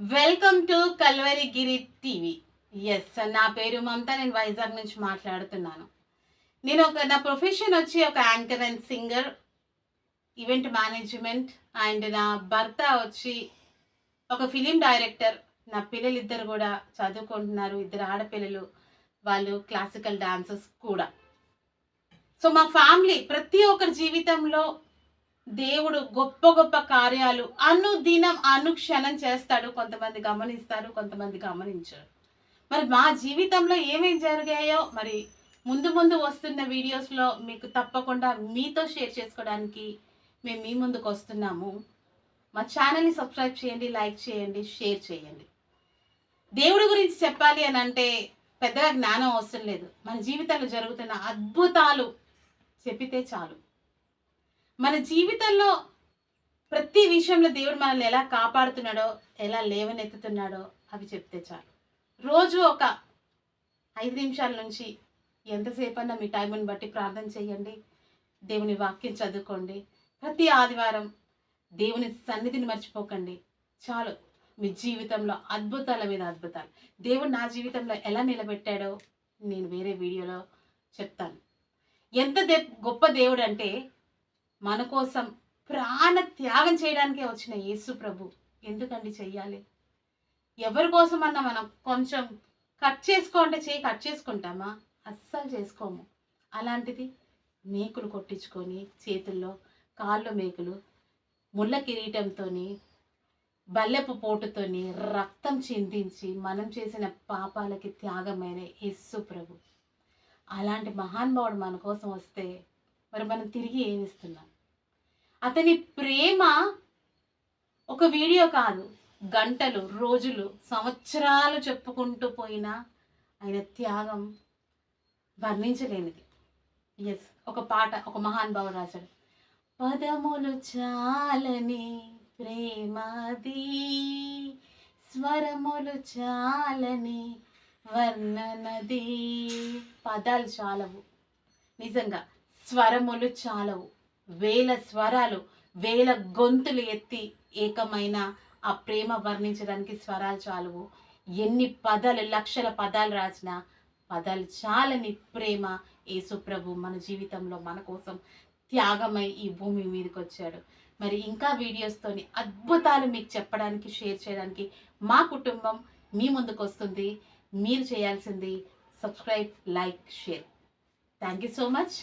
Welcome to Kalvarigiri TV. Yes నా పేరు మమత నేను వైజాగ్ నుంచి మాట్లాడుతున్నాను. నేను ఒక నా ప్రొఫెషన్ వచ్చి ఒక anchor and singer event management and నా భర్త వచ్చి ఒక ఫిలిం డైరెక్టర్. నా పిల్లలు ఇద్దరు కూడా చదువుకుంటున్నారు ఇద్దరు ఆడపిల్లలు వాళ్ళు క్లాసికల్ డాన్సర్స్ కూడా. సో మా ఫ్యామిలీ ప్రతి ఒక్కరి జీవితంలో దేవుడు గొప్ప గొప్ప కార్యాలు అనుదినం అనుక్షణం చేస్తాడు. కొంతమంది గమనిస్తారు కొంతమంది గమనించారు. మరి మా జీవితంలో ఏమేం జరిగాయో మరి ముందు ముందు వస్తున్న వీడియోస్లో మీకు తప్పకుండా మీతో షేర్ చేసుకోవడానికి మేము మీ ముందుకు వస్తున్నాము. మా ఛానల్ని సబ్స్క్రైబ్ చేయండి లైక్ చేయండి షేర్ చేయండి. దేవుడి గురించి చెప్పాలి అని అంటే పెద్దగా జ్ఞానం అవసరం లేదు. మన జీవితంలో జరుగుతున్న అద్భుతాలు చెప్పితే చాలు. మన జీవితంలో ప్రతి విషయంలో దేవుడు మనల్ని ఎలా కాపాడుతున్నాడో ఎలా లేవనెత్తుతున్నాడో అవి చెప్తే చాలు. రోజు ఒక ఐదు నిమిషాల నుంచి ఎంతసేపన్నా మీ టైంని బట్టి ప్రార్థన చేయండి. దేవుని వాక్యం చదువుకోండి. ప్రతి ఆదివారం దేవుని సన్నిధిని మర్చిపోకండి. చాలు. మీ జీవితంలో అద్భుతాల మీద అద్భుతాలు. దేవుడు నా జీవితంలో ఎలా నిలబెట్టాడో నేను వేరే వీడియోలో చెప్తాను. ఎంత దే గొప్ప దేవుడు అంటే మన కోసం ప్రాణ త్యాగం చేయడానికే వచ్చిన యేసు ప్రభు. ఎందుకండి చెయ్యాలి? ఎవరి కోసమన్నా మనం కొంచెం కట్ చేసుకోంటే చేయి కట్ చేసుకుంటామా? అస్సలు చేసుకోము. అలాంటిది మేకులు కొట్టించుకొని చేతుల్లో కాళ్ళు మేకులు ముళ్ళ కిరీటంతో బల్లెపు పోటుతోని రక్తం చిందించి మనం చేసిన పాపాలకి త్యాగమైన యేసు ప్రభు. అలాంటి మహానుభావుడు మన కోసం వస్తే మరి మనం తిరిగి ఏమిస్తున్నాం అతని ప్రేమ ఒక వీడియో కాదు గంటలు రోజులు సంవత్సరాలు చెప్పుకుంటూ పోయినా ఆయన త్యాగం వర్ణించలేనిది. ఎస్ ఒక పాట ఒక మహానుభావుడు రాశాడు. పదములు చాలని ప్రేమది స్వరములు చాలని వర్ణనది. పదాలు చాలవు. నిజంగా స్వరములు చాలవు. వేల స్వరాలు వేల గొంతులు ఎత్తి ఏకమైన ఆ ప్రేమ వర్ణించడానికి స్వరాలు చాలవు. ఎన్ని పదాలు లక్షల పదాలు రాసినా పదాలు చాలని ప్రేమ యేసుప్రభు మన జీవితంలో మన కోసం త్యాగమై ఈ భూమి మీదకి వచ్చాడు మరి ఇంకా వీడియోస్తోని అద్భుతాలు మీకు చెప్పడానికి షేర్ చేయడానికి మా కుటుంబం మీ ముందుకు వస్తుంది మీరు చేయాల్సింది subscribe like share thank you so much